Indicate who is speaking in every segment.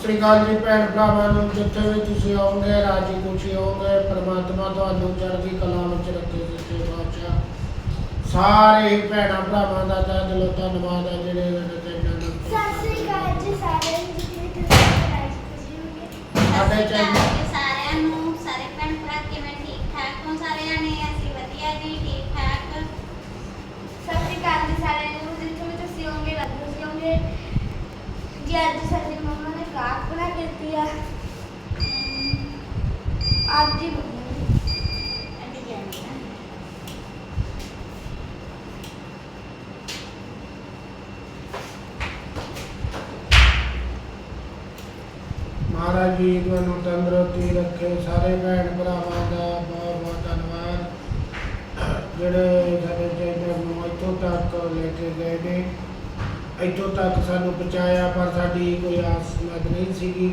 Speaker 1: ਸ੍ਰੀ ਅਕਾਲ ਜੀ ਭੈਣ ਭਰਾਵਾਂ ਨੂੰ ਜਿੱਥੇ ਵੀ ਤੁਸੀਂ ਆਓਗੇ ਰਾਜੀ ਖੁਸ਼ੀ ਹੋਗੇ ਪ੍ਰਮਾਤਮਾ ਤੁਹਾਨੂੰ ਚੜ੍ਹਦੀ ਕਲਾ ਵਿੱਚ ਰੱਖੇ ਸੱਚੇ ਬਾਦਸ਼ਾਹ ਸਾਰੇ ਭੈਣਾਂ ਭਰਾਵਾਂ ਦਾ ਤਹਿ ਦਿਲੋਂ ਧੰਨਵਾਦ ਹੈ ਜਿਹੜੇ ਮੇਰੇ ਚੈਨਲ ਨੂੰ
Speaker 2: ਸਤਿ ਸ੍ਰੀ ਅਕਾਲ ਜੀ ਜਿੱਥੇ ਤੁਸੀਂ ਹੋਗੇ
Speaker 1: ਸਾਡੇ
Speaker 3: ਸ਼੍ਰੀ
Speaker 1: ਚੈਨਲ
Speaker 3: ਸਾਰਿਆਂ ਨੂੰ ਸਾਰੇ ਭੈਣ ਭਰਾ ਕਿਵੇਂ ਠੀਕ ਠਾਕ ਹੋ ਸਾਰੇ ਜਾਣੇ ਅਸੀਂ ਵਧੀਆ ਜੀ ਠੀਕ ਠਾਕ।
Speaker 2: ਸਤਿ ਸ੍ਰੀ ਅਕਾਲ ਜੀ ਸਾਰਿਆਂ ਨੂੰ ਜਿੱਥੇ ਵੀ ਤੁਸੀਂ ਹੋਗੇ ਰਾਜ ਖੁਸ਼ੀ ਹੋਗੇ ਜੀ ਅੱਜ ਸਾਡੀ ਮੰਮਾ ਨੇ ਕਾਕ ਬਣਾ ਕੇ ਦਿੱਤੀ ਆ ਅੱਜ ਹੀ ਬਣੀ
Speaker 3: ਅੱਡੀ ਜਾਂਦੀ ਨਾ
Speaker 1: ਮਹਾਰਾਜ ਜੀ ਤੁਹਾਨੂੰ ਤੰਦਰੁਸਤੀ ਰੱਖੇ ਸਾਰੇ ਭੈਣ ਭਰਾਵਾਂ ਦਾ ਬਹੁਤ ਬਹੁਤ ਧੰਨਵਾਦ ਜਿਹੜੇ ਸਾਡੇ ਚੈਨਲ ਨੂੰ ਇੱਥੋਂ ਤੱਕ ਲੈ ਕੇ ਗਏ ਨੇ ਇੱਥੋਂ ਤੱਕ ਸਾਨੂੰ ਪਹੁੰਚਾਇਆ, ਪਰ ਸਾਡੀ ਕੋਈ ਆਸ ਮਦ ਨਹੀਂ ਸੀਗੀ।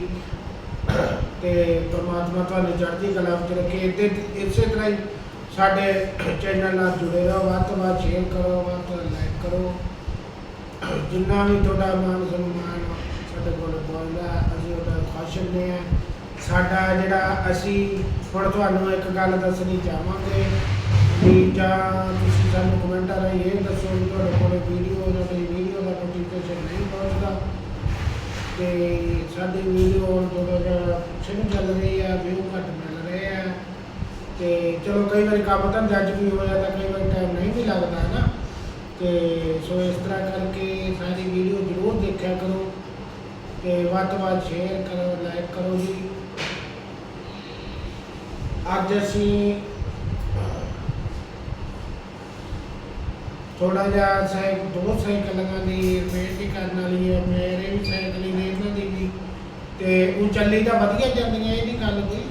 Speaker 1: ਤੇ ਪਰਮਾਤਮਾ ਤੁਹਾਨੂੰ ਚੜ੍ਹਦੀ ਕਲਾ ਵਿੱਚ ਰੱਖੇ। ਇੱਥੇ, ਇਸੇ ਤਰ੍ਹਾਂ ਹੀ ਸਾਡੇ ਚੈਨਲ ਨਾਲ ਜੁੜੇ ਰਹੋ। ਵੱਧ ਤੋਂ ਵੱਧ ਸ਼ੇਅਰ ਕਰੋ, ਵੱਧ ਤੋਂ ਲਾਈਕ ਕਰੋ। ਜਿੰਨਾ ਵੀ ਤੁਹਾਡਾ ਮਾਨ ਸਨਮਾਨ ਸਾਡੇ ਕੋਲ ਪਹੁੰਚਦਾ, ਅਸੀਂ ਉਹਦਾ ਖੁਸ਼ ਹੁੰਦੇ ਹਾਂ। ਸਾਡਾ ਜਿਹੜਾ ਅਸੀਂ, ਹੁਣ ਤੁਹਾਨੂੰ ਇੱਕ ਗੱਲ ਦੱਸਣੀ ਚਾਹਾਂਗੇ ਵੀ ਜਾਂ ਤੁਸੀਂ ਸਾਨੂੰ ਕਮੈਂਟਾਂ ਰਾਹੀਂ ਇਹ ਦੱਸੋ ਵੀ ਤੁਹਾਡੇ ਕੋਲ ਵੀਡੀਓ ਤੁਹਾਡੀ ਵੀਡੀਓ ਦਾ ਨਹੀਂ ਪਹੁੰਚਦਾ ਤੇ ਸਾਡੀ ਵੀਡੀਓ ਹੁਣ ਥੋੜਾ ਜਿਹਾ ਛਿਨ ਚੱਲ ਰਹੀ ਆ ਵਿਊ ਘੱਟ ਮਿਲ ਰਹੇ ਆ। ਤੇ ਚਲੋ ਕਈ ਵਾਰੀ ਕੰਮ ਤਾਂ ਜੱਜ ਵੀ ਹੋ ਜਾਂਦਾ ਕਈ ਵਾਰੀ ਟਾਈਮ ਨਹੀਂ ਵੀ ਲੱਗਦਾ ਹੈ ਨਾ। ਤੇ ਸੋ ਇਸ ਤਰ੍ਹਾਂ ਕਰਕੇ ਸਾਡੀ ਵੀਡੀਓ ਜ਼ਰੂਰ ਦੇਖਿਆ ਕਰੋ। ਤੇ ਵੱਧ ਤੋਂ ਵੱਧ ਸ਼ੇਅਰ ਕਰੋ ਲਾਈਕ ਕਰੋ ਜੀ। ਅੱਜ ਅਸੀਂ ਥੋੜਾ ਜਿਹਾ ਸਾਈਕ, ਦੋ ਸਾਈਕਲਾਂ ਦੀ ਰਿਪੇਅਰ ਕਰਨ ਵਾਲੀ ਹੈ ਮੇਰੇ ਵੀ ਸਾਈਕਲ ਹੀ ਨੇ ਇਹਨਾਂ ਦੀ ਵੀ। ਤੇ ਉਹ ਚੱਲੀ ਤਾਂ ਵਧੀਆ ਜਾਂਦੀਆਂ ਇਹਦੀ ਗੱਲ ਕੋਈ।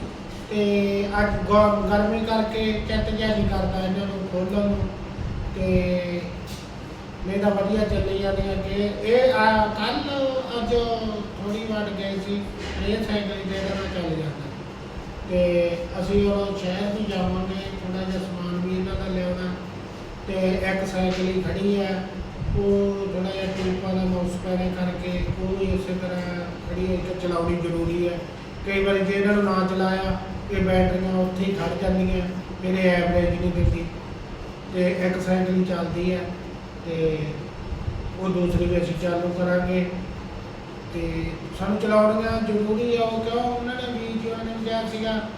Speaker 1: ਤੇ ਅੱਜ ਗ- ਗਰਮੀ ਕਰਕੇ ਚਿੱਤ ਜਿਹਾ ਨਹੀਂ ਕਰਦਾ ਇਹਨਾਂ ਨੂੰ ਖੋਲਣ ਨੂੰ। ਤੇ ਨਹੀਂ ਤਾਂ ਵਧੀਆ ਚੱਲੀ ਜਾਂਦੀਆਂ ਕਿ ਇਹ ਕੱਲ ਅੱਜ ਥੋੜੀ ਵਾਰ ਗਏ ਸੀ, ਇਹ ਸਾਈਕਲ ਦੇ ਨਾਲ ਚੱਲ ਜਾਂਦਾ। ਤੇ ਅਸੀਂ ਉਹ ਸ਼ਹਿਰ ਵੀ ਜਾਵਾਂਗੇ ਥੋੜਾ ਜਿਹਾ ਸਮਾਨ ਵੀ ਇਹਨਾਂ ਦਾ ਲਿਆਉਣਾ। ਤੇ ਇੱਕ ਸਾਈਕਲ ਹੀ ਖੜੀ ਹੈ। ਉਹ ਥੋੜਾ ਜਿਹਾ ਟਿਊਬਾਂ ਦਾ ਮਾਊਸ ਪੈਰੇ ਕਰਕੇ ਉਹ ਵੀ ਇਸੇ ਤਰ੍ਹਾਂ ਖੜੀ ਹੈ ਕਿ ਚਲਾਉਣੀ ਜ਼ਰੂਰੀ ਹੈ। ਕਈ ਵਾਰੀ ਜੇ ਇਹਨਾਂ ਨੂੰ ਨਾ ਚਲਾਇਆ, ਇਹ ਬੈਟਰੀਆਂ ਉੱਥੇ ਹੀ ਖੜ ਜਾਂਦੀਆਂ ਫਿਰ ਐਵਰੇਜ ਨਹੀਂ ਦਿੰਦੀ। ਤੇ ਇੱਕ ਸਾਈਕਲ ਹੀ ਚੱਲਦੀ ਹੈ ਤੇ ਉਹ ਦੂਸਰੀ ਵੀ ਅਸੀਂ ਚਾਲੂ ਕਰਾਂਗੇ। ਤੇ ਸਾਨੂੰ ਚਲਾਉਣੀਆਂ ਜ਼ਰੂਰੀ ਆ, ਉਹ ਕਿਉਂ? ਉਹਨਾਂ ਨੇ ਵੀ ਜਿਵੇਂ ਨੇ ਕਿਹਾ ਸੀਗਾ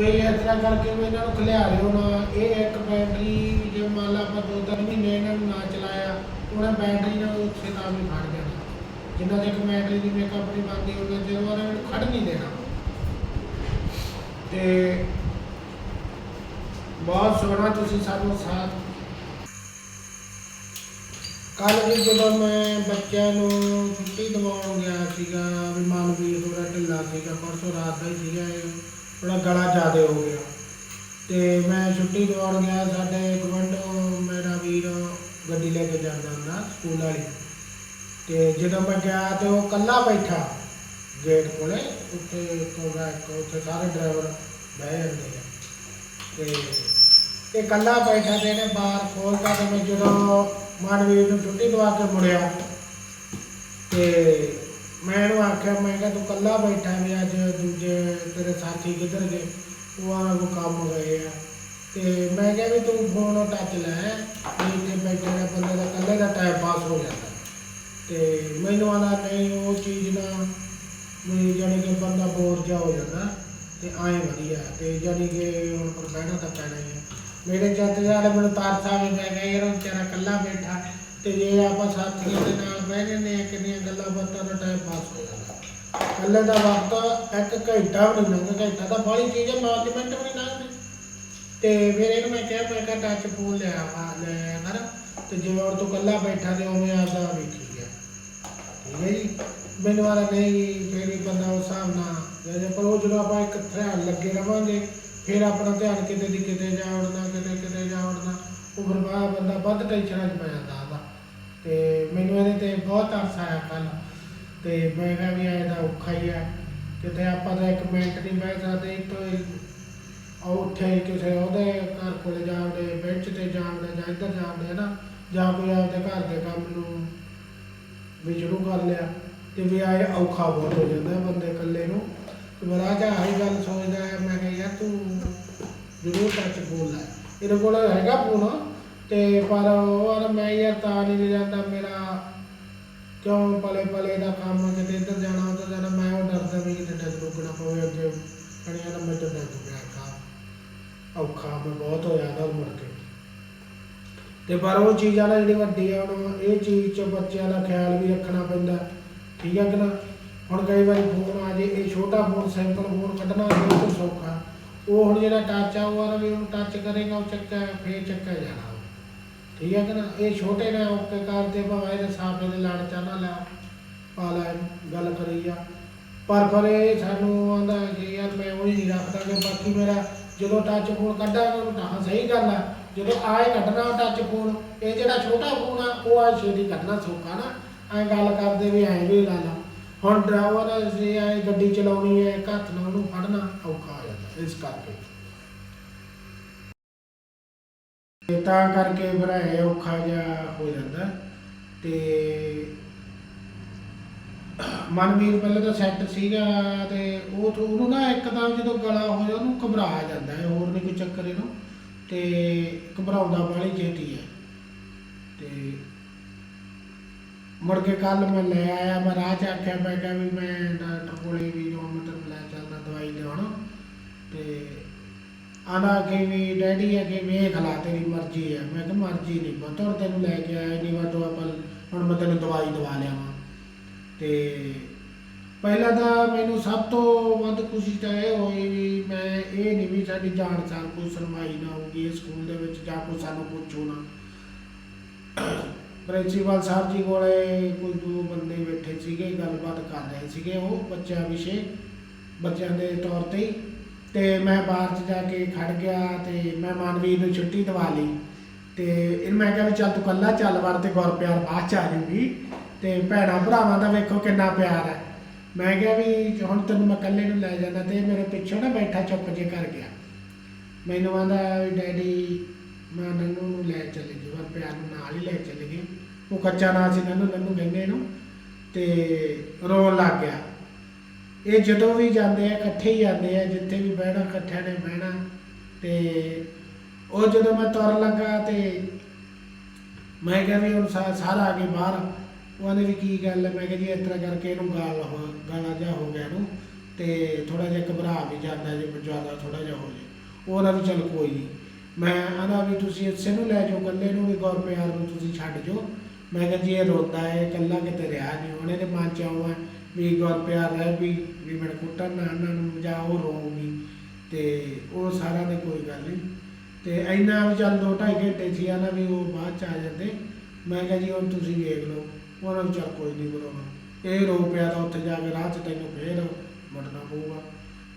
Speaker 1: ਵੀ ਇਸ ਤਰ੍ਹਾਂ ਕਰਕੇ ਵੀ ਇਹਨਾਂ ਨੂੰ ਖਿਲਾਰਿਓ ਨਾ। ਇਹ ਇੱਕ ਬੈਟਰੀ, ਜੇ ਮੰਨ ਲਾ ਆਪਾਂ ਦੋ ਤਿੰਨ ਮਹੀਨੇ ਇਹਨਾਂ ਨੂੰ ਨਾ ਚਲਾਇਆ, ਉਹਨਾਂ ਬੈਟਰੀ ਨਾਲ ਉੱਥੇ ਤਾਂ ਵੀ ਖੜ ਜਾਣਾ ਜਿੰਨਾ ਚਿਰ ਬੈਟਰੀ ਦੀ ਮੇਕਅਪ ਨਹੀਂ ਬਣਦੀ, ਉਹਨਾਂ ਚਿਰ ਉਹਨਾਂ ਨੇ ਖੜ ਨਹੀਂ ਦੇਣਾ। ਤੇ ਬਹੁਤ ਸੋਹਣਾ ਤੁਸੀਂ ਸਾਨੂੰ ਸਾਥ ਕੱਲ ਵੀ ਜਦੋਂ ਮੈਂ ਬੱਚਿਆਂ ਨੂੰ ਛੁੱਟੀ ਦਿਵਾਉਣ ਗਿਆ ਸੀਗਾ, ਵੀ ਮਨਵੀਰ ਥੋੜਾ ਢਿੱਲਾ ਸੀਗਾ, ਪਰਸੋਂ ਰਾਤ ਦਾ ਹੀ ਸੀਗਾ ਇਹ। ਥੋੜਾ ਗਲਾ ਜ਼ਿਆਦਾ ਹੋ ਗਿਆ। ਤੇ ਮੈਂ ਛੁੱਟੀ ਦਿਵਾਉਣ ਗਿਆ, ਸਾਡੇ ਗਵੰਡੋਂ ਮੇਰਾ ਵੀਰ ਗੱਡੀ ਲੈ ਕੇ ਜਾਂਦਾ ਹੁੰਦਾ ਸਕੂਲ ਵਾਲੀ। ਤੇ ਜਦੋਂ ਮੈਂ ਗਿਆ ਤੇ ਉਹ ਕੱਲਾ ਬੈਠਾ ਗੇਟ ਕੋਲੇ, ਉੱਥੇ ਕੋਗਾ ਉੱਥੇ ਸਾਰੇ ਡਰਾਈਵਰ ਬਹਿ ਜਾਂਦੇ ਆ। ਤੇ ਇਹ ਕੱਲਾ ਬੈਠਾ ਤੇ ਇਹਨੇ ਬਾਹਰ ਖੋਲ੍ਹਤਾ ਤੇ ਮੈਂ ਜਦੋਂ ਮਾਨਵੀਰ ਨੂੰ ਛੁੱਟੀ ਦਵਾ ਕੇ ਮੁੜਿਆ ਤੇ ਮੈਂ ਇਹਨੂੰ ਆਖਿਆ, ਮੈਂ ਕਿਹਾ ਤੂੰ ਕੱਲਾ ਬੈਠਾ ਵੀ ਅੱਜ ਦੂਜੇ ਤੇਰੇ ਸਾਥੀ ਕਿੱਧਰ ਗਏ? ਉਹ ਆ ਕੋ ਕੰਮ ਗਏ ਆ। ਤੇ ਮੈਂ ਕਿਹਾ ਵੀ ਤੂੰ ਫੋਨ ਟੱਚ ਲੈ, ਨਹੀਂ ਤੇ ਬੈਠੇ ਦਾ ਬੰਦੇ ਦਾ ਕੱਲੇ ਦਾ ਟਾਈਮ ਪਾਸ ਹੋ ਜਾਂਦਾ। ਤੇ ਮੈਨੂੰ ਆਦਾ ਨਹੀਂ, ਉਹ ਚੀਜ਼ ਨਾ ਵੀ ਜਾਣੀ ਕਿ ਬੰਦਾ ਬੋਰ ਜਾ ਹੋ ਜਾਂਦਾ ਤੇ ਆਏ ਵਧੀਆ। ਤੇ ਜਾਣੀ ਕਿ ਹੁਣ ਪਰ ਬਹਿਣਾ ਤਾਂ ਪੈਣਾ ਹੀ ਹੈ ਮੇਰੇ ਚਾਚੇ ਵਾਲੇ ਮੈਨੂੰ ਤਾਰ ਸਾਹਿਬ ਮੈਂ ਕਿਹਾ ਯਾਰ ਉਹ ਵਿਚਾਰਾ ਇਕੱਲਾ ਬੈਠਾ ਤੇ ਜੇ ਆਪਾਂ ਸਾਥੀਆਂ ਦੇ ਨਾਲ ਬਹਿ ਜਾਂਦੇ ਆ ਕਿੰਨੀਆਂ ਗੱਲਾਂ ਬਾਤਾਂ ਦਾ ਟਾਈਮ ਪਾਸ ਹੋ ਜਾਂਦਾ। ਇਕੱਲੇ ਦਾ ਵਕਤ ਇੱਕ ਘੰਟਾ ਵੀ ਨਹੀਂ ਲੰਘਦਾ, ਘੰਟਾ ਤਾਂ ਬਾਹਲੀ ਚੀਜ਼ ਹੈ 5 ਮਿੰਟ ਵੀ ਨਹੀਂ ਲੰਘਦੇ। ਤੇ ਫਿਰ ਇਹਨੂੰ ਮੈਂ ਕਿਹਾ ਮੈਂ ਕਿਹਾ ਟੱਚ ਫੋਨ ਲਿਆ ਵਾ ਲੈ ਕਰ। ਤੇ ਜਿਵੇਂ ਹੁਣ ਤੂੰ ਇਕੱਲਾ ਬੈਠਾ ਤੇ ਉਵੇਂ ਆਪਦਾ ਵੇਖੀ ਗਿਆ ਠੀਕ ਹੈ ਜੀ? ਮੈਨੂੰ ਵਾਲਾ ਨਹੀਂ, ਫਿਰ ਵੀ ਬੰਦਾ ਉਸ ਹਿਸਾਬ ਨਾਲ ਜੇ, ਪਰ ਉਹ ਜਦੋਂ ਆਪਾਂ ਇੱਕ ਧਿਆਨ ਲੱਗੇ ਰਵਾਂਗੇ, ਫਿਰ ਆਪਣਾ ਧਿਆਨ ਕਿਤੇ ਦੀ ਕਿਤੇ ਜਾ ਉੜਨਾ ਕਿਤੇ ਕਿਤੇ ਜਾ ਉੜਨਾ ਉਹ ਫਿਰ ਬੰਦਾ ਵੱਧ ਟੈਨਸ਼ਨਾਂ 'ਚ ਪੈ ਜਾਂਦਾ। ਤੇ ਮੈਨੂੰ ਇਹਦੇ ਤੇ ਬਹੁਤ ਤਰਸ ਆਇਆ ਕੱਲ ਤੇ ਮੈਂ ਕਿਹਾ ਵੀ ਇਹ ਤਾਂ ਔਖਾ ਹੀ ਆ। ਕਿਤੇ ਆਪਾਂ ਤਾਂ ਇੱਕ ਮਿੰਟ ਨਹੀਂ ਬਹਿ ਸਕਦੇ, ਇੱਕ ਉਹ ਕਿਸੇ ਉਹਦੇ ਘਰ ਕੋਲੇ ਜਾਵੜੇ ਬੈਂਚ ਤੇ ਜਾਵੜੇ ਜਾਂ ਇੱਧਰ ਜਾਵੜੇ ਨਾ, ਜਾਂ ਕੋਈ ਆਪਦੇ ਘਰ ਦੇ ਕੰਮ ਨੂੰ ਵੀ ਸ਼ੁਰੂ ਕਰ ਲਿਆ, ਤੇ ਵੀ ਆਏ ਔਖਾ ਬਹੁਤ ਹੋ ਜਾਂਦਾ ਬੰਦੇ ਇਕੱਲੇ ਨੂੰ। ਤੇ ਮੈਂ ਰਾਜਾ ਆਹੀ ਗੱਲ ਸੋਚਦਾ ਹੈ ਮੈਂ ਕਿਹਾ ਯਾਰ ਤੂੰ ਜ਼ਰੂਰ ਟੱਚ ਫੋਨ ਲੈ। ਇਹਦੇ ਕੋਲ ਹੈਗਾ ਫੋਨ ਤੇ ਪਰ ਉਹ ਮੈਂ ਯਾਰ ਤਾਂ ਨਹੀਂ ਜਾਂਦਾ ਮੇਰਾ ਕਿਉਂ ਪਲੇ ਪਲੇ ਦਾ ਕੰਮ ਕਿਤੇ ਇੱਧਰ ਜਾਣਾ, ਉੱਧਰ ਜਾਣਾ, ਮੈਂ ਉਹ ਡਰਦਾ ਵੀ ਕਿਤੇ ਡੱਗ ਰੁਕਣਾ ਪਵੇ ਅੱਗੇ। ਕਣੀਆਂ ਦਾ ਮੈਂ ਤਾਂ ਡੱਗ ਪਿਆ ਕੰਮ ਔਖਾ ਮੈਂ ਬਹੁਤ ਹੋਇਆ ਨਾ ਮੁੜ ਕੇ ਤੇ ਪਰ ਉਹ ਚੀਜ਼ ਆ ਜਿਹੜੀ ਵੱਡੀ ਆ, ਹੁਣ ਇਹ ਚੀਜ਼ 'ਚ ਬੱਚਿਆਂ ਦਾ ਖਿਆਲ ਵੀ ਰੱਖਣਾ ਪੈਂਦਾ। ਠੀਕ ਹੈ ਕਿ ਨਾ? ਹੁਣ ਕਈ ਵਾਰੀ ਫੋਨ ਆ ਜੇ, ਇਹ ਛੋਟਾ ਫੋਨ, ਸਿੰਪਲ ਫੋਨ ਕੱਢਣਾ ਜੇ ਸੌਖਾ। ਉਹ ਹੁਣ ਜਿਹੜਾ ਟੱਚ ਆ, ਉਹ ਆ ਵੀ ਉਹਨੂੰ ਟੱਚ ਕਰੇਗਾ, ਉਹ ਚੱਕਾ ਫੇਰ ਚੱਕਾ ਜਾਣਾ। ਠੀਕ ਹੈ ਕਿ ਨਾ? ਇਹ ਛੋਟੇ ਨੇ, ਓਕੇ ਕਰਦੇ ਭਾਵੇਂ ਇਹਦੇ ਸਾਹਮਣੇ ਦੇ ਲੜ ਚਾ ਨਾ ਪਾ ਲੈ, ਗੱਲ ਕਰੀ ਆ। ਪਰ ਫਿਰ ਇਹ ਸਾਨੂੰ ਆਂਦਾ ਕਿ ਯਾਰ ਮੈਂ ਉਹ ਹੀ ਨਹੀਂ ਰੱਖਦਾ ਕਿ ਬਾਕੀ ਮੇਰਾ ਜਦੋਂ ਟੱਚ ਫੋਨ ਕੱਢਾਂਗਾ ਤਾਂ ਸਹੀ ਗੱਲ ਆ। ਜਦੋਂ ਆਏ ਕੱਢਣਾ ਟੱਚ ਫੋਨ ਇਹ ਜਿਹੜਾ ਛੋਟਾ ਫੋਨ ਆ, ਉਹ ਆ ਛੇਤੀ ਕੱਢਣਾ ਸੌਖਾ ਨਾ। ਐ ਗੱਲ ਕਰਦੇ ਵੀ ਐਂ ਵੀ ਲਾ ਲਾ। ਹੁਣ ਡਰਾਈਵਰ ਜੇ ਐ ਗੱਡੀ ਚਲਾਉਣੀ ਹੈ ਇੱਕ ਹੱਥ ਨਾਲ ਉਹਨੂੰ ਫੜਨਾ ਔਖਾ ਹੋ ਜਾਂਦਾ ਇਸ ਕਰਕੇ। ਤੇ ਤਾਂ ਕਰਕੇ ਬਣਾਏ ਔਖਾ ਜਿਹਾ ਹੋ ਜਾਂਦਾ। ਤੇ ਮਨਵੀਰ ਪਹਿਲਾਂ ਤਾਂ ਸੈੱਟ ਸੀਗਾ ਤੇ ਉਹ ਉਹਨੂੰ ਨਾ ਇੱਕਦਮ ਜਦੋਂ ਗਲਾ ਹੋਇਆ ਉਹਨੂੰ ਘਬਰਾ ਜਾਂਦਾ ਹੈ, ਹੋਰ ਨਹੀਂ ਕੋਈ ਚੱਕਰ ਇਹਨੂੰ। ਤੇ ਘਬਰਾਉਂਦਾ ਵਾਲੀ ਛੇਤੀ ਹੈ। ਤੇ ਮੁੜ ਕੇ ਕੱਲ ਮੈਂ ਲੈ ਆਇਆ, ਮੈਂ ਰਾਹ ਚ ਆਖਿਆ, ਮੈਂ ਕਿਹਾ ਵੀ ਮੈਂ ਡਾਕਟਰ ਕੋਲੇ ਵੀ ਜੋ ਮਤਲਬ ਲੈ ਚੱਲਦਾ ਦਵਾਈ ਲਿਆਉਣ। ਤੇ ਆਨਾ ਕਿ ਵੀ, ਡੈਡੀ ਆ ਕਿ ਵੇਖ ਲਾ ਤੇਰੀ ਮਰਜ਼ੀ ਹੈ ਮੈਂ ਕਿਹਾ, ਮਰਜ਼ੀ ਨਹੀਂ ਪੁੱਤ, ਹੁਣ ਤੈਨੂੰ ਲੈ ਕੇ ਆਇਆ ਨਹੀਂ ਵਾ ਆਪਾਂ ਹੁਣ ਮੈਂ ਤੈਨੂੰ ਦਵਾਈ ਦਵਾ ਲਿਆਵਾਂ ਤੇ ਪਹਿਲਾਂ ਤਾਂ ਮੈਨੂੰ ਸਭ ਤੋਂ ਵੱਧ ਖੁਸ਼ੀ ਤਾਂ ਇਹ ਹੋਈ ਵੀ ਮੈਂ ਇਹ ਨਹੀਂ ਵੀ ਸਾਡੀ ਜਾਣ ਸਾਰ ਕੋਈ ਸੁਣਵਾਈ ਨਾ ਹੋਊਗੀ ਇਸ ਸਕੂਲ ਦੇ ਵਿੱਚ ਜਾਂ ਕੋਈ ਸਾਨੂੰ ਪੁੱਛੋ ਨਾ। ਪ੍ਰਿੰਸੀਪਲ ਸਾਹਿਬ ਜੀ ਕੋਲੇ ਕੋਈ ਦੋ ਬੰਦੇ ਬੈਠੇ ਸੀਗੇ, ਗੱਲਬਾਤ ਕਰ ਰਹੇ ਸੀਗੇ, ਉਹ ਬੱਚਿਆਂ ਵਿਸ਼ੇ, ਬੱਚਿਆਂ ਦੇ ਤੌਰ ਤੇ ਤੇ ਮੈਂ ਬਾਹਰ 'ਚ ਜਾ ਕੇ ਖੜ ਗਿਆ ਤੇ ਮੈਂ ਮਾਨਵੀਰ ਨੂੰ ਛੁੱਟੀ ਦਵਾ ਲਈ। ਤੇ ਇਹਨੂੰ ਮੈਂ ਕਿਹਾ ਵੀ ਚੱਲ ਤੂੰ ਕੱਲਾ ਚੱਲ ਵੜ ਤੇ ਗੁਰ ਪਿਆਰ ਬਾਅਦ ਚ ਆ ਜੂਗੀ ਤੇ ਭੈਣਾਂ ਭਰਾਵਾਂ ਦਾ ਵੇਖੋ ਕਿੰਨਾ ਪਿਆਰ ਹੈ। ਮੈਂ ਕਿਹਾ ਵੀ ਹੁਣ ਤੈਨੂੰ ਮੈਂ ਇਕੱਲੇ ਨੂੰ ਲੈ ਜਾਣਾ ਤੇ ਇਹ ਮੇਰੇ ਪਿੱਛੋਂ ਨਾ ਬੈਠਾ ਚੁੱਪ ਜੇ ਕਰ ਗਿਆ। ਮੈਨੂੰ ਆਂਦਾ ਵੀ ਡੈਡੀ, ਮੈਂ ਨੰਨੂ ਨੂੰ ਲੈ ਚੱਲੇ ਗਈ ਗੁਰ ਪਿਆਰ ਨੂੰ ਨਾਲ ਹੀ ਲੈ ਚੱਲੇ ਗਈ। ਉਹ ਕੱਚਾ ਨਾ ਸੀ ਨੰਨੂ ਨੰਨੂ ਕਹਿੰਦੇ ਨੂੰ ਤੇ ਰੋਣ ਲੱਗ ਗਿਆ। ਇਹ ਜਦੋਂ ਵੀ ਜਾਂਦੇ ਆ, ਇਕੱਠੇ ਹੀ ਜਾਂਦੇ ਆ, ਜਿੱਥੇ ਵੀ ਬਹਿਣਾ, ਇਕੱਠਿਆਂ ਨੇ ਬਹਿਣਾ, ਤੇ ਉਹ ਜਦੋਂ ਮੈਂ ਤੁਰਨ ਲੱਗਾ ਤੇ ਮੈਂ ਕਿਹਾ ਵੀ ਹੁਣ ਸਾ- ਸਾਰਾ ਆ ਗਏ ਬਾਹਰ ਉਹਨੇ ਵੀ ਕੀ ਗੱਲ ਹੈ ਮੈਂ ਕਿਹਾ ਜੀ ਇਸ ਤਰ੍ਹਾਂ ਕਰਕੇ ਇਹਨੂੰ ਗਾਲ ਹੋ ਗਾਲਾ ਜਿਹਾ ਹੋ ਗਿਆ ਇਹਨੂੰ, ਤੇ ਥੋੜਾ ਜਿਹਾ ਘਬਰਾ ਵੀ ਜਾਂਦਾ ਜੇ ਜ਼ਿਆਦਾ ਥੋੜਾ ਜਿਹਾ ਹੋ ਜੇ। ਉਹਦਾ ਵੀ ਚੱਲ ਕੋਈ ਨਹੀਂ ਮੈਂ ਆਨਾ ਵੀ ਤੁਸੀਂ ਇਸੇ ਨੂੰ ਲੈ ਜਾਓ, ਇਕੱਲੇ ਨੂੰ ਵੀ ਗੌਰ ਪਿਆਰ ਨੂੰ ਤੁਸੀਂ ਛੱਡ ਜਾਓ। ਮੈਂ ਕਿਹਾ ਜੀ ਇਹ ਰੋਂਦਾ ਹੈ ਇਕੱਲਾ ਕਿਤੇ ਰਿਹਾ ਨਹੀਂ ਉਹਨੇ ਇਹਦੇ ਮਨ ਚ ਆਉਆ ਵੀ ਗੌਰ ਪਿਆਰ ਰਹਿ ਵੀ ਵੀ ਮੇਰੇ ਕੁੱਟਣ ਨਾ ਇਹਨਾਂ ਨੂੰ ਜਾਂ ਉਹ ਰੋਊਗੀ ਤੇ ਉਹ ਸਾਰਾ ਨੇ ਕੋਈ ਗੱਲ ਨਹੀਂ। ਤੇ ਇੰਨਾ ਵੀ ਚੱਲ ਦੋ ਢਾਈ ਘੰਟੇ ਸੀ ਨਾ ਵੀ ਉਹ ਬਾਅਦ ਚ ਆ ਜਾਂਦੇ। ਮੈਂ ਕਿਹਾ ਜੀ, ਹੁਣ ਤੁਸੀਂ ਵੇਖ ਲਓ, ਉਹਨਾਂ ਨੂੰ ਚੱਲ ਕੋਈ ਨਹੀਂ ਬੁਲਾਉਣਾ ਇਹ ਰੋ ਪਿਆ ਤਾਂ ਉੱਥੇ ਜਾ ਕੇ ਰਾਹ 'ਚ ਤੈਨੂੰ ਫੇਰ ਮੁੜਨਾ ਪਊਗਾ,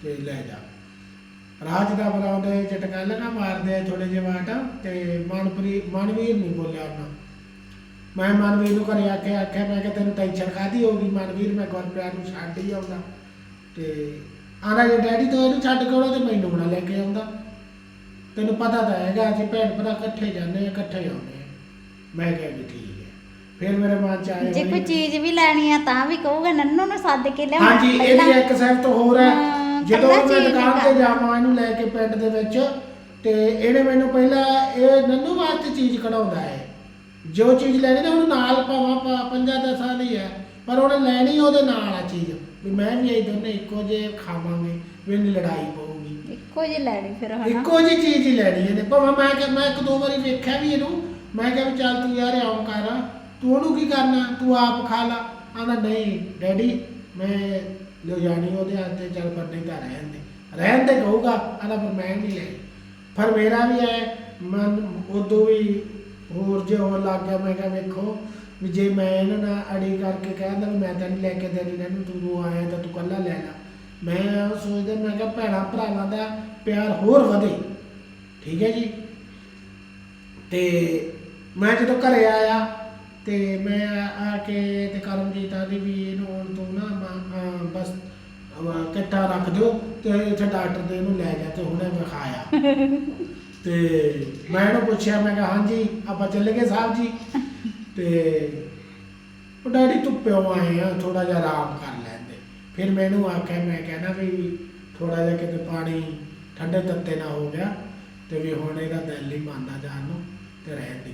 Speaker 1: ਤੇ ਲੈ ਜਾ। ਰਾਹ 'ਚ ਦਾ ਬਰਾਉਂਦੇ ਚਟਕਾ ਲਗਾ ਮਾਰਦੇ ਆ ਥੋੜੇ ਜਿਹੇ ਵਾਟ, ਤੇ ਮਨਪ੍ਰੀਤ, ਮਨਵੀਰ ਨਹੀਂ ਬੋਲਿਆ ਉਹਨਾਂ। ਮੈਂ ਮਨਵੀਰ ਨੂੰ ਘਰੇ ਆਖਿਆ ਆਖਿਆ ਮੈਂ ਕਿਹਾ ਤੈਨੂੰ ਟੈਨਸ਼ਨ ਖਾਦੀ ਹੋਗੀ ਮਨਵੀਰ ਮੈਂ ਗੁਰ ਪਿਆਰ ਨੂੰ ਛੱਡ ਹੀ ਆਉਂਦਾ। ਤੇ ਆਂਦਾ ਜੇ ਡੈਡੀ ਤੋਂ ਇਹਨੂੰ ਛੱਡ ਕੇ ਆਉਣਾ ਤੇ ਮੈਨੂੰ ਬਣਾ ਲੈ ਕੇ ਆਉਂਦਾ। ਤੈਨੂੰ ਪਤਾ ਤਾਂ ਹੈਗਾ ਅਸੀਂ ਭੈਣ ਭਰਾ ਇਕੱਠੇ ਜਾਂਦੇ ਆ ਇਕੱਠੇ ਆਉਂਦੇ ਆ ਮੈਂ ਕਿਹਾ ਵੀ ਠੀਕ ਹੈ। ਫਿਰ ਮੇਰੇ ਮਨ ਚ ਆਇਆ
Speaker 3: ਜੇ ਕੋਈ
Speaker 1: ਵੀ-
Speaker 3: ਚੀਜ਼ ਵੀ ਲੈਣੀ ਆ ਤਾਂ ਵੀ ਕਹੂਗਾ ਨੰਨੂ ਨੂੰ ਸੱਦ ਕੇ ਲਿਆ
Speaker 1: ਹਾਂਜੀ ਇਹਦੀ ਇੱਕ ਸਾਈਡ ਤੋਂ ਹੋਰ ਹੈ। ਜਦੋਂ ਮੈਂ ਦੁਕਾਨ ਤੇ ਜਾਵਾਂ ਇਹਨੂੰ ਲੈ ਕੇ ਪਿੰਡ ਦੇ ਵਿੱਚ ਤੇ ਇਹਨੇ ਮੈਨੂੰ ਪਹਿਲਾਂ ਇਹ ਨੰਨੂ ਵਾਸਤੇ ਚੀਜ਼ ਕਢਾਉਂਦਾ ਹੈ। ਜੋ ਚੀਜ਼ ਲੈਣੀ ਨਾ ਉਹਨੂੰ ਨਾਲ ਭਾਵਾਂ ਪਾ- ਪੰਜਾਂ ਦਸਾਂ ਦੀ ਹੈ ਪਰ ਉਹਨੇ ਲੈਣੀ ਉਹਦੇ ਨਾਲ ਆ ਚੀਜ਼। ਵੀ ਮੈਂ ਵੀ ਇਹ ਦੋਨੇ ਇੱਕੋ ਜਿਹੇ ਖਾਵਾਂਗੇ ਵੀ ਇਹਨੀ ਲੜਾਈ ਪਊਗੀ।
Speaker 3: ਇੱਕੋ ਜਿਹੀ ਲੈਣੀ ਫਿਰ ਹਨਾ?
Speaker 1: ਇੱਕੋ ਜਿਹੀ ਚੀਜ਼ ਹੀ ਲੈਣੀ ਇਹਨੇ। ਭਾਵੇਂ ਮੈਂ ਕਿ ਮੈਂ ਇੱਕ ਦੋ ਵਾਰੀ ਵੇਖਿਆ ਵੀ ਇਹਨੂੰ ਮੈਂ ਕਿਹਾ ਵੀ ਚੱਲ ਤੂੰ ਯਾਰ ਆਉਂ ਕਰ। ਤੂੰ ਉਹਨੂੰ ਕੀ ਕਰਨਾ? ਤੂੰ ਆਪ ਖਾ ਲਾ। ਆਂਦਾ ਨਹੀਂ ਡੈਡੀ ਮੈਂ ਲਿਓ ਜਾਣੀ ਉਹਦੇ ਹੱਥ ਤੇ ਚੱਲ ਪਰ ਨਹੀਂ ਤਾਂ ਰਹਿਣ ਦੇ। ਰਹਿਣ ਦੇ ਕਹੂਗਾ ਆਂਦਾ ਪਰ ਮੈਂ ਨਹੀਂ ਲੈ। ਪਰ ਮੇਰਾ ਵੀ ਹੈ ਮਨ ਉਦੋਂ ਵੀ ਹੋਰ ਜੇ ਹੋਣ ਲੱਗ ਗਿਆ, ਮੈਂ ਕਿਹਾ ਵੇਖੋ ਵੀ ਜੇ ਮੈਂ ਇਹਨਾਂ ਨਾਲ ਅੜੀ ਕਰਕੇ ਕਹਿੰਦਾ ਵੀ ਮੈਂ ਤਾਂ ਨਹੀਂ ਲੈ ਕੇ ਦੇਣੀ, ਇਹਨੂੰ ਤੂੰ ਤੂੰ ਆਇਆ ਤਾਂ ਤੂੰ ਕੱਲਾ ਲੈ ਲੈ। ਮੈਂ ਉਹ ਸੋਚਦਾ, ਮੈਂ ਕਿਹਾ ਭੈਣਾਂ ਭਰਾਵਾਂ ਦਾ ਪਿਆਰ ਹੋਰ ਵਧੇ। ਠੀਕ ਹੈ ਜੀ? ਤੇ ਮੈਂ ਜਦੋਂ ਘਰੇ ਆਇਆ ਤੇ ਮੈਂ ਆ ਕੇ ਤੇ ਕਰਮਜੀਤ ਆਦੀ ਵੀ ਇਹਨੂੰ ਹੁਣ ਤੂੰ ਨਾ ਬਸ ਅਹ ਕਿੱਟਾ ਰੱਖ ਦਿਓ ਤੇ ਇੱਥੇ ਡਾਕਟਰ ਦੇ ਇਹਨੂੰ ਲੈ ਜਾ ਤੇ ਹੁਣੇ ਵਿਖਾਇਆ। ਤੇ ਮੈਂ ਇਹਨੂੰ ਪੁੱਛਿਆ, ਮੈਂ ਕਿਹਾ, ਹਾਂਜੀ, ਆਪਾਂ ਚੱਲੇ ਗਏ ਸਾਹਿਬ ਜੀ। ਤੇ ਉਹ ਡੈਡੀ ਧੁੱਪਿਓ ਆਏ ਆ ਥੋੜਾ ਜਿਹਾ ਆਰਾਮ ਕਰ ਲੈਂਦੇ। ਫਿਰ ਮੈਨੂੰ ਆਖਿਆ, ਮੈਂ ਕਹਿਣਾ ਵੀ ਥੋੜਾ ਜਿਹਾ ਕਿਤੇ ਪਾਣੀ ਠੰਡੇ ਤੱਤੇ ਨਾ ਹੋ ਗਿਆ ਤੇ ਵੀ ਹੁਣ ਇਹਦਾ ਦਿਲ ਨਹੀਂ ਮੰਨਦਾ ਜਾਣ ਨੂੰ ਤੇ ਰਹਿਣ ਦੀ।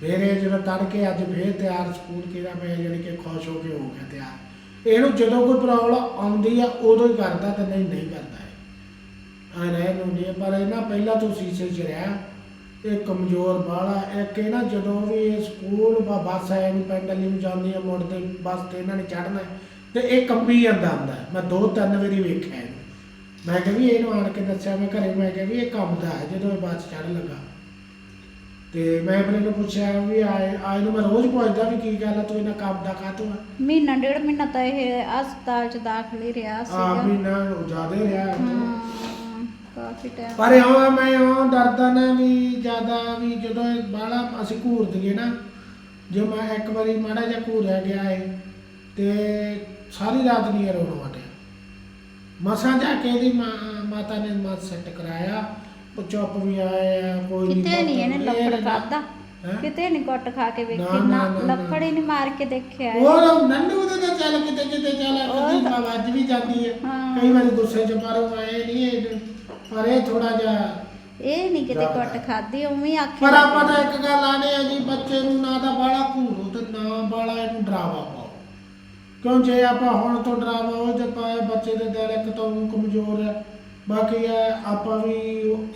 Speaker 1: ਫਿਰ ਇਹ ਜਦੋਂ ਤੜਕੇ ਅੱਜ ਫੇਰ ਤਿਆਰ ਸਕੂਲ ਕਿਹਦਾ ਮੈਂ ਜਾਣੀ ਕਿ ਖੁਸ਼ ਹੋ ਕੇ ਹੋ ਗਿਆ ਤਿਆਰ। ਇਹਨੂੰ ਜਦੋਂ ਕੋਈ ਪ੍ਰੋਬਲਮ ਆਉਂਦੀ ਆ, ਉਦੋਂ ਹੀ ਕਰਦਾ ਤੇ ਨਹੀਂ ਨਹੀਂ ਕਰਦਾ। ਇਹ ਆ ਰਹਿ ਨੂੰ ਨਹੀਂ ਪਰ ਇਹਨਾਂ ਪਹਿਲਾਂ ਤੋਂ ਸੀਸੇ 'ਚ ਰਿਹਾ। ਇਹ ਕਮਜ਼ੋਰ ਬਾਲਾ। ਇੱਕ ਇਹ ਨਾ ਜਦੋਂ ਵੀ ਇਹ ਸਕੂਲ ਬ- ਬੱਸ ਆਏ ਨੂੰ ਪਿੰਡ ਵਾਲੀ ਨੂੰ ਜਾਂਦੀ ਆ ਮੁੜਦੇ ਬੱਸ ਤੇ ਇਹਨਾਂ ਨੇ ਚੜਨਾ ਤੇ ਇਹ ਕੰਬੀ ਜਾਂਦਾ ਹੁੰਦਾ। ਹੈ। ਮੈਂ ਦੋ ਤਿੰਨ ਵਾਰੀ ਵੇਖਿਆ ਇਹਨੂੰ। ਮੈਂ ਕਿਹਾ ਵੀ ਇਹਨੂੰ ਆਣ ਕੇ ਦੱਸਿਆ ਮੈਂ ਘਰੇ ਮੈਂ ਕਿਹਾ ਵੀ ਇਹ ਕੰਬਦਾ ਹੈ ਜਦੋਂ ਇਹ ਬੱਸ ਚੜ੍ਹਨ ਲੱਗਾ। ਤੇ ਮੈਂ ਆਪਣੇ ਨੂੰ ਪੁੱਛਿਆ ਵੀ ਆਏ ਆਏ ਨੂੰ ਮੈਂ ਰੋਜ਼ ਪੁੱਛਦਾ ਵੀ ਕੀ ਗੱਲ ਆ ਤੂੰ ਇਹਨਾਂ ਕੰਬਦਾ ਕਾਹਤੋਂ ਆ?
Speaker 4: ਮਹੀਨਾ ਡੇਢ ਮਹੀਨਾ ਤਾਂ ਇਹ ਹਸਪਤਾਲ ਚ ਦਾਖਲ ਹੀ ਰਿਹਾ
Speaker 1: ਆ
Speaker 4: ਸੀਗਾ।
Speaker 1: ਮਹੀਨਾ ਜ਼ਿਆਦਾ ਹੀ ਰਿਹਾ।
Speaker 4: ਹਾਂ, ਕਾਫੀ ਟਾਈਮ
Speaker 1: ਪਰ ਆ ਮੈਂ ਇਉਂ ਡਰਦਾ ਨਾ ਵੀ ਜ਼ਿਆਦਾ ਵੀ ਜਦੋਂ ਇਹ ਬਾਹਲਾ ਅਸੀਂ ਘੂਰ ਦਈਏ ਨਾ ਜੇ ਮੈਂ ਇੱਕ ਵਾਰੀ ਮਾੜਾ ਜਿਹਾ ਘੂਰਿਆ ਗਿਆ ਏ ਤੇ ਸਾਰੀ ਰਾਤ ਨਹੀਂ ਰੋਣ ਹਟਿਆ ਮਸਾਂ ਜਾ ਕੇ ਇਹਦੀ ਮਾਂ- ਮਾਤਾ ਨੇ ਮਤ ਸੈੱਟ ਕਰਾਇਆ ਉਹ ਚੁੱਪ ਵੀ ਆਏ ਆ ਕੋਈ ਨਹੀਂ
Speaker 4: ਕਿਤੇ ਨਹੀਂ ਇਹਨੇ ਲੱਕੜ ਖਾਦਾ
Speaker 1: ਹੈਂ?
Speaker 4: ਕਿਤੇ ਨਹੀਂ ਗੁੱਟ ਖਾ ਕੇ ਵੇਖੀ
Speaker 1: ਨਾ,
Speaker 4: ਨਾ
Speaker 1: ਨਾ, ਨਾ,
Speaker 4: ਲੱਕੜ ਹੀ ਨਹੀਂ ਮਾਰ ਕੇ ਦੇਖਿਆ ਇਹ।
Speaker 1: ਉਹ ਨੰਨੂ ਦੇ ਤਾਂ ਚੱਲ ਕਿਤੇ ਕਿਤੇ ਚੱਲ ਕਦੀ ਆਵਾਜ਼ ਵੀ ਜਾਂਦੀ ਹੈ
Speaker 4: ਹਾਂ।
Speaker 1: ਕਈ ਵਾਰੀ ਗੁੱਸੇ ਚ ਪਰ ਉਹ ਆਏ ਨਹੀਂ ਇਹ ਪਰ ਇਹ ਥੋੜਾ ਜਿਹਾ
Speaker 4: ਇਹ ਨਹੀਂ ਕਿਤੇ। ਗੁੱਟ ਖਾਦੀ ਉਵੇਂ ਹੀ ਆਖੇ
Speaker 1: ਪਰ ਆਪਾਂ ਤਾਂ ਇੱਕ ਗੱਲ ਆਨੇ ਆ ਜੀ ਬੱਚੇ ਨੂੰ ਨਾ ਤਾਂ ਬਾਲਾ ਘੂਰੋ ਤੇ ਨਾ ਬਾਲਾ ਇਹਨੂੰ ਡਰਾਵਾ ਪਾਓ। ਕਿਉਂ ਜੇ ਆਪਾਂ ਹੁਣ ਤੋਂ ਡਰਾਵਾ ਉਹ ਜੇ ਪਾਏ ਬੱਚੇ ਦੇ ਦਿਲ ਇੱਕ ਤਾਂ ਊਂ ਕਮਜ਼ੋਰ ਹੈ। ਬਾਕੀ ਇਹ ਆਪਾਂ ਵੀ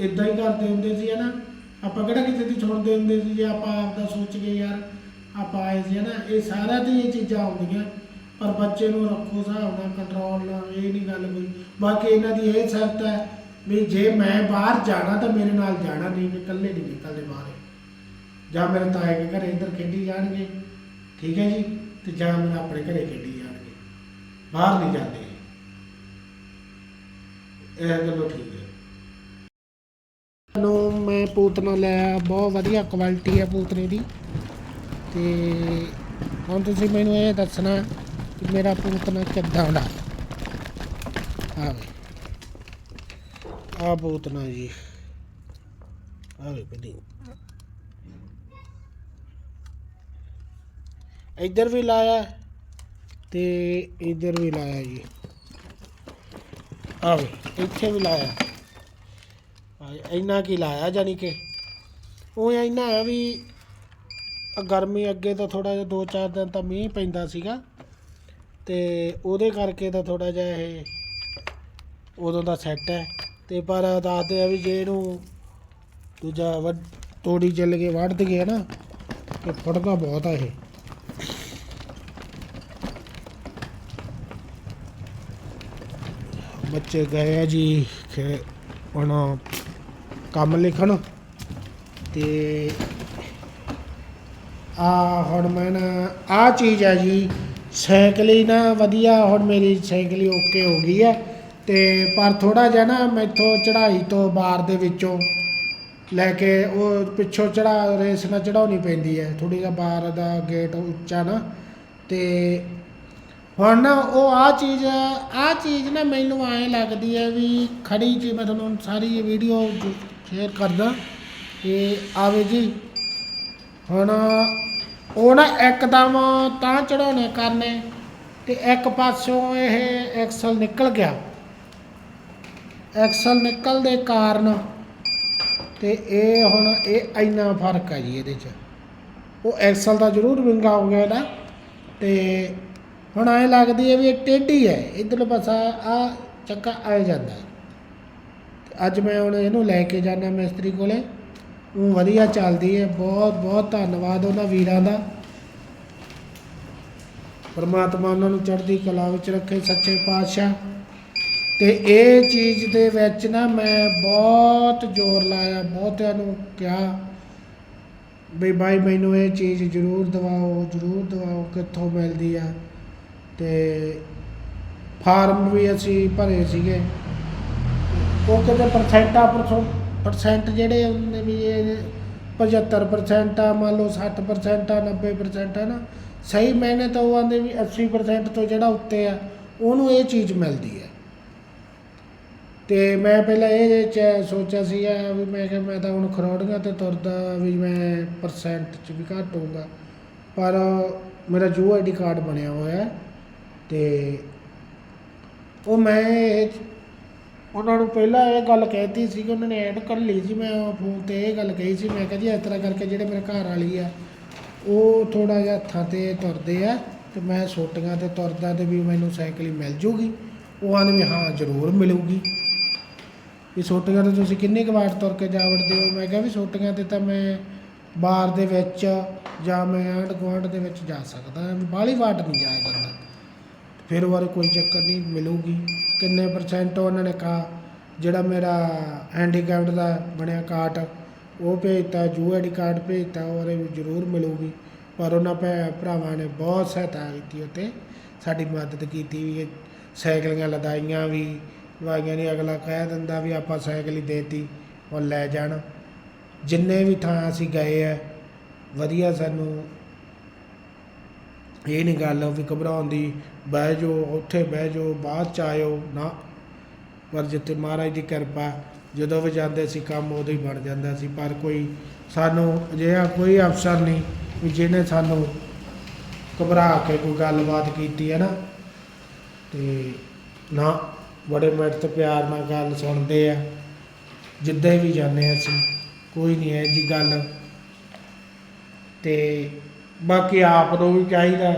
Speaker 1: ਇਦਾਂ ਹੀ ਕਰਦੇ ਹੁੰਦੇ ਸੀ ਨਾ ਆਪਾਂ ਕਿਹੜਾ ਕਿਸੇ ਦੀ ਛੋੜਦੇ ਹੁੰਦੇ ਸੀ ਜੇ ਆਪਾਂ ਆਪਦਾ ਸੋਚ ਕੇ ਯਾਰ ਆਪਾਂ ਆਏ ਸੀ ਨਾ ਇਹ ਸਾਰਿਆਂ ਤੇ ਇਹ ਚੀਜ਼ਾਂ ਆਉਂਦੀਆਂ ਪਰ ਬੱਚੇ ਨੂੰ ਰੱਖੋ ਹਿਸਾਬ ਨਾਲ ਕੰਟਰੋਲ ਨਾਲ ਇਹ ਨਹੀਂ ਗੱਲ ਕੋਈ। ਬਾਕੀ ਇਹਨਾਂ ਦੀ ਇਹ ਸ਼ਰਤ ਹੈ ਵੀ ਜੇ ਮੈਂ ਬਾਹਰ ਜਾਣਾ ਤਾਂ ਮੇਰੇ ਨਾਲ ਜਾਣਾ ਨਹੀਂ, ਮੈਂ ਇਕੱਲੇ ਨਹੀਂ ਨਿਕਲਦੇ ਬਾਹਰ। ਜਾਂ ਮੇਰੇ ਤਾਏ ਦੇ ਘਰੇ ਇੱਧਰ ਖੇਡੀ ਜਾਣਗੇ, ਠੀਕ ਹੈ ਜੀ? ਤੇ ਜਾਂ ਮੈਂ ਆਪਣੇ ਘਰੇ ਖੇਡੀ ਜਾਣਗੇ। ਬਾਹਰ ਨਹੀਂ ਜਾਂਦੇ। ਇਹ ਗੱਲੋਂ ਠੀਕ ਹੈ। ਨੂੰ ਮੈਂ ਪੂਤਨਾ ਲਿਆ ਬਹੁਤ ਵਧੀਆ ਕੁਆਲਿਟੀ ਹੈ ਪੂਤਨੇ ਦੀ। ਤੇ ਹੁਣ ਤੁਸੀਂ ਮੈਨੂੰ ਇਹ ਦੱਸਣਾ ਕਿ ਮੇਰਾ ਪੂਤਨਾ ਕਿੱਦਾਂ ਦਾ? ਆ ਆ ਪੂਤਨਾ ਜੀ। ਆ ਵੇ ਬੜੀ ਇੱਧਰ ਵੀ ਲਾਇਆ ਤੇ ਇੱਧਰ ਵੀ ਲਾਇਆ ਜੀ। ਆ ਵੇ ਇੱਥੇ ਵੀ ਲਾਇਆ। ਇੰਨਾ ਕੀ ਲਾਇਆ ਜਾਨੀ ਕਿ? ਉਹ ਇੰਨਾ ਹੈ ਵੀ ਗਰਮੀ ਅੱਗੇ ਤਾਂ ਥੋੜਾ ਜਿਹਾ 2-4 ਦਿਨ ਤਾਂ ਮੀਂਹ ਪੈਂਦਾ ਸੀਗਾ ਤੇ ਉਹਦੇ ਕਰਕੇ ਤਾਂ ਥੋੜਾ ਜਿਹਾ ਇਹ ਉਦੋਂ ਦਾ ਸੈੱਟ ਹੈ। ਤੇ ਪਰ ਦੱਸਦੇ ਆ ਵੀ ਜੇ ਇਹਨੂੰ ਦੂਜਾ ਵੱਢ ਤੋੜੀ ਚੱਲ ਕੇ ਵੱਢ ਦਈਏ ਨਾ, ਤੇ ਫੜਦਾ ਬਹੁਤ ਆ ਇਹ। ਬੱਚੇ ਗਏ ਆ ਜੀ ਖੇ, ਹੁਣ ਕੰਮ ਲਿਖਣ। ਤੇ ਆ ਹੁਣ ਮੈਂ ਨਾ, ਆ ਚੀਜ਼ ਹੈ ਜੀ, ਸਾਈਕਲ ਹੀ ਨਾ ਵਧੀਆ, ਹੁਣ ਮੇਰੀ ਸਾਈਕਲ ਹੀ ਓਕੇ ਹੋ ਗਈ ਹੈ ਤੇ ਪਰ ਥੋੜਾ ਜਿਹਾ ਨਾ ਮੈਥੋਂ ਚੜ੍ਹਾਈ ਤੋਂ ਬਾਰ ਦੇ ਵਿੱਚੋਂ ਲੈ ਕੇ ਉਹ ਪਿੱਛੋਂ ਚੜਾ ਰੇਸ ਨਾਲ ਚੜਾਉਣੀ ਪੈਂਦੀ ਹੈ। ਥੋੜੀ ਜਿਹਾ ਬਾਰ ਦਾ ਗੇਟ ਉੱਚਾ ਨਾ, ਤੇ ਹੁਣ ਨਾ ਉਹ ਆ ਚੀਜ਼ ਆ ਚੀਜ਼ ਨਾ ਮੈਨੂੰ ਐਂ ਲੱਗਦੀ ਹੈ ਵੀ ਖੜੀ ਜੀ ਮੈਂ ਤੁਹਾਨੂੰ ਸਾਰੀ ਵੀਡੀਓ ਸ਼ੇਅਰ ਕਰਦਾ ਕਿ ਆਵੇ ਜੀ, ਹੁਣ ਉਹ ਨਾ ਇੱਕਦਮ ਤਾਂ ਚੜਾਉਣੇ ਕਰਨੇ, ਤੇ ਇੱਕ ਪਾਸਿਓਂ ਇਹ ਐਕਸਲ ਨਿਕਲ ਗਿਆ। ਐਕਸਲ ਨਿਕਲ ਦੇ ਕਾਰਨ ਤੇ ਇਹ ਹੁਣ ਇਹ ਇੰਨਾ ਫ਼ਰਕ ਹੈ ਜੀ ਇਹਦੇ 'ਚ। ਉਹ ਐਕਸਲ ਦਾ ਜ਼ਰੂਰ ਵਿੰਗਾ ਹੋ ਗਿਆ ਇਹਦਾ ਤੇ ਹੁਣ ਐਂ ਲੱਗਦੀ ਹੈ ਵੀ ਇਹ ਟੇਢੀ ਹੈ, ਇਧਰਲੇ ਪਾਸਾ ਆ ਚੱਕਾ ਆ ਜਾਂਦਾ ਅੱਜ ਮੈਂ ਹੁਣ ਇਹਨੂੰ ਲੈ ਕੇ ਜਾਣਾ ਮਿਸਤਰੀ ਕੋਲੇ, ਉਹ ਵਧੀਆ ਚੱਲਦੀ ਹੈ, ਬਹੁਤ ਬਹੁਤ ਧੰਨਵਾਦ ਉਹਨਾਂ ਵੀਰਾਂ ਦਾ। ਪਰਮਾਤਮਾ ਉਹਨਾਂ ਨੂੰ ਚੜ੍ਹਦੀ ਕਲਾ ਵਿੱਚ ਰੱਖੇ, ਸੱਚੇ ਪਾਤਸ਼ਾਹ। ਤੇ ਇਹ ਚੀਜ਼ ਦੇ ਵਿੱਚ ਨਾ ਮੈਂ ਬਹੁਤ ਜ਼ੋਰ ਲਾਇਆ, ਬਹੁਤਿਆਂ ਨੂੰ ਕਿਹਾ ਵੀ ਭਾਈ ਮੈਨੂੰ ਇਹ ਚੀਜ਼ ਜ਼ਰੂਰ ਦਿਵਾਓ ਜ਼ਰੂਰ ਦਿਵਾਓ, ਕਿੱਥੋਂ ਮਿਲਦੀ ਆ। ਤੇ ਫਾਰਮ ਵੀ ਅਸੀਂ ਭਰੇ ਸੀਗੇ। ਉਹ ਕਿਤੇ ਪਰਸੈਂਟਾ ਪਰਸੈਂਟ ਜਿਹੜੇ ਹੁੰਦੇ ਵੀ ਇਹ 75% ਆ, ਮੰਨ ਲਓ 60% ਆ 90% ਆ ਨਾ, ਸਹੀ ਮੈਨੇ ਤਾਂ ਉਹ ਆਂਦੇ ਵੀ 80% ਤੋਂ ਜਿਹੜਾ ਉੱਤੇ ਆ, ਉਹਨੂੰ ਇਹ ਚੀਜ਼ ਮਿਲਦੀ ਹੈ ਤੇ ਮੈਂ ਪਹਿਲਾਂ ਇਹ ਚ ਸੋਚਿਆ ਸੀਗਾ ਵੀ ਮੈਂ ਕਿ ਮੈਂ ਤਾਂ ਹੁਣ ਖਰੋੜੀਆਂ ਤੇ ਤੁਰਦਾ ਵੀ ਮੈਂ ਪਰਸੈਂਟ ਚ ਵੀ ਘੱਟ ਹੋਊਗਾ। ਪਰ ਮੇਰਾ ਜੋ ਆਈਡੀ ਕਾਰਡ ਬਣਿਆ ਹੋਇਆ ਹੈ ਤੇ ਉਹ ਮੈਂ ਇਹ- ਉਹਨਾਂ ਨੂੰ ਪਹਿਲਾਂ ਇਹ ਗੱਲ ਕਹਿਤੀ ਸੀ ਕਿ ਉਹਨਾਂ ਨੇ ਐਡ ਕਰ ਲਈ ਜੀ ਮੈਂ ਫੋਨ ਤੇ ਇਹ ਗੱਲ ਕਹੀ ਸੀ, ਮੈਂ ਕਿਹਾ ਜੀ ਇਸ ਤਰ੍ਹਾਂ ਕਰਕੇ ਜਿਹੜੇ ਮੇਰੇ ਘਰ ਵਾਲੀ ਆ, ਉਹ ਥੋੜਾ ਜਿਹਾ ਹੱਥਾਂ ਤੇ ਤੁਰਦੇ ਆ ਤੇ ਮੈਂ ਛੋਟੀਆਂ ਤੇ ਤੁਰਦਾ ਤੇ ਵੀ ਮੈਨੂੰ ਸਾਈਕਲ ਮਿਲ ਜੂਗੀ। ਉਹ ਆਨ ਵੀ ਹਾਂ, ਜ਼ਰੂਰ ਮਿਲੂਗੀ। ਵੀ ਸੋਟੀਆਂ ਤੇ ਤੁਸੀਂ ਕਿੰਨੀ ਕੁ ਵਾਰ ਤੁਰ ਕੇ ਜਾ ਵੜਦੇ ਹੋ? ਮੈਂ ਕਿਹਾ ਵੀ ਸੋਟੀਆਂ ਤੇ ਤਾਂ ਮੈਂ ਬਾਰ ਦੇ ਵਿੱਚ ਜਾਂ ਮੈਂ ਆਂਢ ਗੁਆਂਢ ਦੇ ਵਿੱਚ ਜਾ ਸਕਦਾ ਬਾਹਲੀ ਵਾਟ ਨਹੀਂ ਜਾਇਆ ਜਾਂਦਾ। ਫਿਰ ਉਹ ਬਾਰੇ ਕੋਈ ਚੱਕਰ ਨਹੀਂ, ਮਿਲੂਗੀ। ਕਿੰਨੇ ਪਰਸੈਂਟ ਉਹਨਾਂ ਨੇ ਕਹਾ, ਜਿਹੜਾ ਮੇਰਾ ਹੈਂਡੀਕੈਪਡ ਦਾ ਬਣਿਆ ਕਾਰਡ ਉਹ ਭੇਜਤਾ ਜੂ ਆਈਡੀ ਕਾਰਡ ਭੇਜਤਾ ਉਹਦੇ ਵੀ ਜ਼ਰੂਰ ਮਿਲੂਗੀ। ਪਰ ਉਹਨਾਂ ਭੈ, ਭਰਾਵਾਂ ਨੇ ਬਹੁਤ ਸਹਾਇਤਾ ਕੀਤੀ ਉੱਤੇ ਸਾਡੀ ਮਦਦ ਕੀਤੀ ਵੀ, ਸਾਈਕਲੀਆਂ ਲਦਾਈਆਂ ਵੀ ਵਾਈਆਂ ਨਹੀਂ ਅਗਲਾ ਕਹਿ ਦਿੰਦਾ ਵੀ ਆਪਾਂ ਸਾਈਕਲ ਹੀ ਦੇਤੀ ਉਹ ਲੈ ਜਾਣ। ਜਿੰਨੇ ਵੀ ਥਾਂ ਅਸੀਂ ਗਏ ਆ, ਵਧੀਆ ਸਾਨੂੰ ਇਹ ਨਹੀਂ ਗੱਲ ਵੀ ਘਬਰਾਉਣ ਦੀ, ਬਹਿ ਜਾਓ, ਉੱਥੇ ਬਹਿ ਜਾਓ, ਬਾਅਦ ਚ ਆਇਓ, ਨਾ। ਪਰ ਜਿੱਥੇ ਮਹਾਰਾਜ ਦੀ ਕਿਰਪਾ, ਜਦੋਂ ਵੀ ਜਾਂਦੇ ਸੀ ਕੰਮ ਉਦੋਂ ਹੀ ਬਣ ਜਾਂਦਾ ਸੀ। ਪਰ ਕੋਈ ਸਾਨੂੰ ਅਜਿਹਾ ਕੋਈ ਅਫਸਰ ਨਹੀਂ ਵੀ ਜਿਹਨੇ ਸਾਨੂੰ ਘਬਰਾ ਕੇ ਕੋਈ ਗੱਲਬਾਤ ਕੀਤੀ ਹੈ ਨਾ, ਤੇ ਨਾ। ਬੜੇ ਮਿੱਠ ਤੇ ਪਿਆਰ ਨਾਲ ਗੱਲ ਸੁਣਦੇ ਆ। ਜਿੱਦਾਂ ਵੀ ਜਾਂਦੇ ਹਾਂ ਅਸੀਂ, ਕੋਈ ਨਹੀਂ ਹੈ ਜੀ ਗੱਲ। ਤੇ ਬਾਕੀ ਆਪ ਨੂੰ ਵੀ ਚਾਹੀਦਾ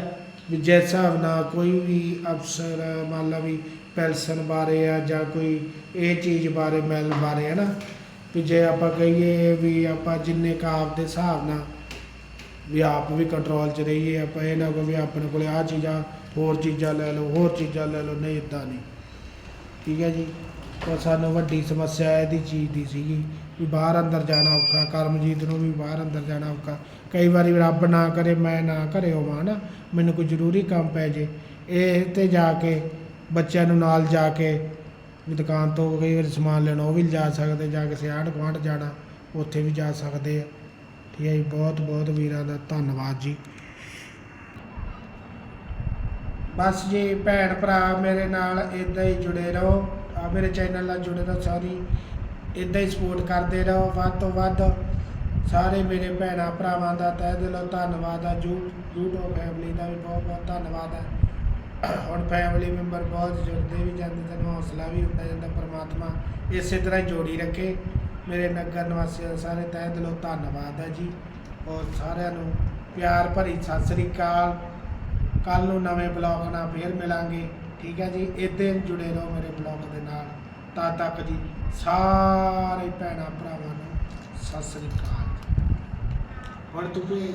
Speaker 1: ਵੀ ਜਿਸ ਹਿਸਾਬ ਨਾਲ ਕੋਈ ਵੀ ਅਫਸਰ, ਮੰਨ ਲਾ ਵੀ ਪੈਨਸ਼ਨ ਬਾਰੇ ਆ ਜਾਂ ਕੋਈ ਇਹ ਚੀਜ਼ ਬਾਰੇ, ਮਿਲ ਬਾਰੇ ਹੈ ਨਾ ਵੀ ਜੇ ਆਪਾਂ ਕਹੀਏ ਵੀ ਆਪਾਂ ਜਿੰਨੇ ਕੁ ਆਪ ਦੇ ਹਿਸਾਬ ਨਾਲ ਵੀ ਆਪ ਵੀ ਕੰਟਰੋਲ 'ਚ ਰਹੀਏ, ਆਪਾਂ ਇਹ ਨਾ ਕਹੋ ਵੀ ਆਪਣੇ ਕੋਲੇ ਆਹ ਚੀਜ਼ਾਂ, ਹੋਰ ਚੀਜ਼ਾਂ ਲੈ ਲਓ, ਹੋਰ ਚੀਜ਼ਾਂ ਲੈ ਲਓ, ਨਹੀਂ ਇਦਾਂ ਨਹੀਂ। ਠੀਕ ਹੈ ਜੀ। ਪਰ ਸਾਨੂੰ ਵੱਡੀ ਸਮੱਸਿਆ ਇਹਦੀ ਚੀਜ਼ ਦੀ ਸੀਗੀ ਵੀ ਬਾਹਰ ਅੰਦਰ ਜਾਣਾ ਔਖਾ, ਕਰਮਜੀਤ ਨੂੰ ਵੀ ਬਾਹਰ ਅੰਦਰ ਜਾਣਾ ਔਖਾ। ਕਈ ਵਾਰੀ ਰੱਬ ਨਾ ਕਰੇ, ਮੈਂ ਨਾ ਘਰੇ ਹੋਵਾਂ ਨਾ ਮੈਨੂੰ ਕੋਈ ਜ਼ਰੂਰੀ ਕੰਮ ਪੈ ਜੇ। ਇਹ ਤੇ ਜਾ ਕੇ ਬੱਚਿਆਂ ਨੂੰ ਨਾਲ ਜਾ ਕੇ ਦੁਕਾਨ ਤੋਂ ਕਈ ਵਾਰੀ ਸਮਾਨ ਲੈਣਾ, ਉਹ ਵੀ ਲਿਜਾ ਸਕਦੇ, ਜਾਂ ਕਿਸੇ ਆਂਢ ਗੁਆਂਢ ਜਾਣਾ, ਉੱਥੇ ਵੀ ਜਾ ਸਕਦੇ ਆ। ਠੀਕ ਹੈ ਜੀ ਬਹੁਤ ਬਹੁਤ ਵੀਰਾਂ ਦਾ ਧੰਨਵਾਦ ਜੀ। ਬਸ ਜੀ, ਭੈਣ ਭਰਾ ਮੇਰੇ ਨਾਲ ਇਦਾਂ ਹੀ ਜੁੜੇ ਰਹੋ। ਆ ਮੇਰੇ ਚੈਨਲ ਨਾਲ ਜੁੜੇ ਰਹੋ ਸਾਰੀ। ਇਦਾਂ ਹੀ ਸਪੋਰਟ ਕਰਦੇ ਰਹੋ। ਵੱਧ ਤੋਂ ਵੱਧ ਸਾਰੇ ਮੇਰੇ ਭੈਣਾਂ ਭਰਾਵਾਂ ਦਾ ਤਹਿ ਦਿਲੋਂ ਧੰਨਵਾਦ ਆ। ਯੂ YouTube ਫੈਮਿਲੀ ਦਾ ਵੀ ਬਹੁਤ ਬਹੁਤ ਧੰਨਵਾਦ ਹੈ ਹੁਣ ਫੈਮਿਲੀ ਮੈਂਬਰ ਬਹੁਤ ਜੁੜਦੇ ਵੀ ਜਾਂਦੇ ਤੁਹਾਨੂੰ ਹੌਸਲਾ ਵੀ ਹੁੰਦਾ ਜਾਂਦਾ ਪਰਮਾਤਮਾ ਇਸੇ ਤਰ੍ਹਾਂ ਹੀ ਜੋੜੀ ਰੱਖੇ। ਮੇਰੇ ਨਗਰ ਨਿਵਾਸੀਆਂ ਦਾ ਸਾਰੇ ਤਹਿ ਦਿਲੋਂ ਧੰਨਵਾਦ ਹੈ ਜੀ। ਔਰ ਸਾਰਿਆਂ ਨੂੰ ਪਿਆਰ ਭਰੀ ਸਤਿ ਸ੍ਰੀ ਅਕਾਲ। ਕੱਲ ਨੂੰ ਨਵੇਂ ਬਲੌਗ ਨਾਲ ਫੇਰ ਮਿਲਾਂਗੇ। ਠੀਕ ਹੈ ਜੀ ਇੱਦਾਂ ਜੁੜੇ ਰਹੋ ਮੇਰੇ ਬਲੌਗ ਦੇ ਨਾਲ। ਤਦ ਤੱਕ ਜੀ, ਸਾਰੇ ਭੈਣਾਂ ਭਰਾਵਾਂ ਨੂੰ ਸਤਿ ਸ੍ਰੀ ਅਕਾਲ। ਹੁਣ ਤੁਸੀਂ